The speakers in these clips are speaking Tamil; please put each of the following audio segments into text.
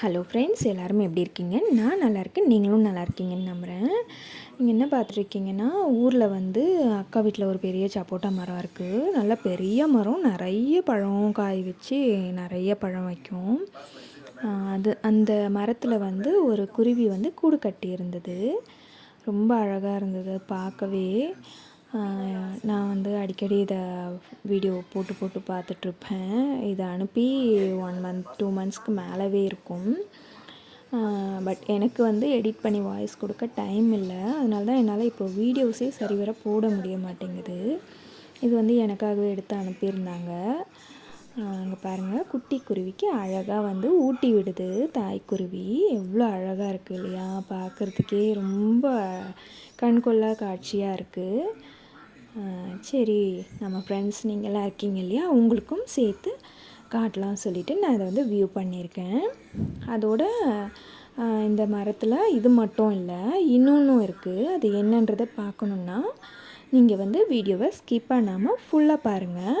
ஹலோ ஃப்ரெண்ட்ஸ் எல்லாருமே எப்படி இருக்கீங்க? நான் நல்லா இருக்கேன் நீங்களும் நல்லா இருக்கீங்கன்னு நம்புகிறேன் நீங்கள் என்ன பார்த்துருக்கீங்கன்னா ஊரில் வந்து அக்கா வீட்டில் ஒரு பெரிய சப்போட்டா மரம் இருக்குது நல்ல பெரிய மரம் நிறைய பழம் காய் வச்சு நிறைய பழம் வைக்கும். அது அந்த மரத்தில் வந்து ஒரு குருவி வந்து கூடு கட்டி இருந்தது ரொம்ப அழகாக இருந்தது பார்க்கவே. நான் வந்து அடிக்கடி இதை வீடியோ போட்டு போட்டு பார்த்துட்ருப்பேன். இதை அனுப்பி ஒன் மந்த் டூ மந்த்ஸ்க்கு மேலவே இருக்கும். பட் எனக்கு வந்து எடிட் பண்ணி வாய்ஸ் கொடுக்க டைம் இல்லை. அதனால தான் என்னால் இப்போ வீடியோஸே சரிவர போட முடிய மாட்டேங்குது. இது வந்து எனக்காகவே எடுத்து அனுப்பியிருந்தாங்க. அங்கே பாருங்கள் குட்டி குருவிக்கு அழகாக வந்து ஊட்டி விடுது. தாய்க்குருவி எவ்வளோ அழகாக இருக்குது இல்லையா? பார்க்குறதுக்கே ரொம்ப கண்கொள்ளா காட்சியாக இருக்குது சரி நம்ம ஃப்ரெண்ட்ஸ் நீங்களாம் இருக்கீங்க இல்லையா? உங்களுக்கும் சேர்த்து காட்டலாம் சொல்லிவிட்டு நான் அதை வந்து வியூ பண்ணியிருக்கேன். அதோட இந்த மரத்தில் இது மட்டும் இல்லை இன்னொன்றும் இருக்குது அது என்னன்றதை பார்க்கணுன்னா நீங்கள் வந்து வீடியோவை ஸ்கிப் பண்ணாமல் ஃபுல்லாக பாருங்கள்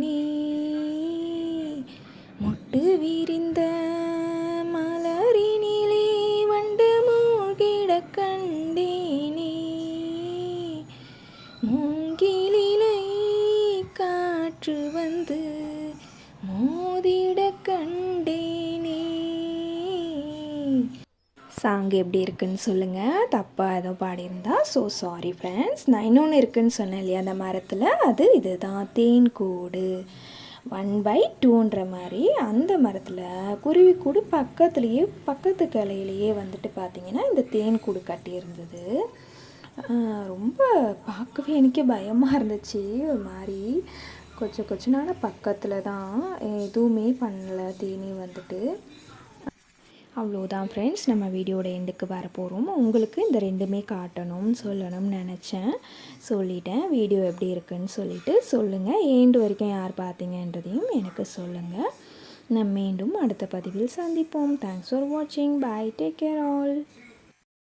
காற்று வந்து மோதிட கண்டேனே. சாங் எப்படி இருக்குன்னு சொல்லுங்கள் தப்பாக ஏதோ பாடியிருந்தா ஸோ சாரி ஃப்ரெண்ட்ஸ் நான் இன்னொன்று இருக்குன்னு சொன்னேன் இல்லையா அந்த மரத்தில்? அது இதுதான் தேன் கூடு. ஒன் பை டூன்ற மாதிரி அந்த மரத்தில் குருவி கூடு பக்கத்துலேயே பக்கத்து கிளையிலேயே வந்துட்டு பார்த்தீங்கன்னா இந்த தேன் கூடு கட்டியிருந்தது ரொம்ப பார்க்கவே எனக்கே பயமாக இருந்துச்சு. ஒரு மாதிரி கொஞ்சம் கொஞ்ச பக்கத்தில் தான் எதுவுமே பண்ணல தீனி வந்துட்டு. அவ்வளோதான் ஃப்ரெண்ட்ஸ் நம்ம வீடியோட எண்டுக்கு வர போகிறோம் உங்களுக்கு இந்த ரெண்டுமே காட்டணும்னு சொல்லணும்னு நினச்சேன். சொல்லிட்டேன். வீடியோ எப்படி இருக்குன்னு சொல்லிட்டு சொல்லுங்கள் ஏண்டு வரைக்கும் யார் பார்த்தீங்கன்றதையும் எனக்கு சொல்லுங்கள் நம்ம மீண்டும் அடுத்த பதிவில் சந்திப்போம். தேங்க்ஸ் ஃபார் வாட்சிங் பை டேக் கேர் ஆல்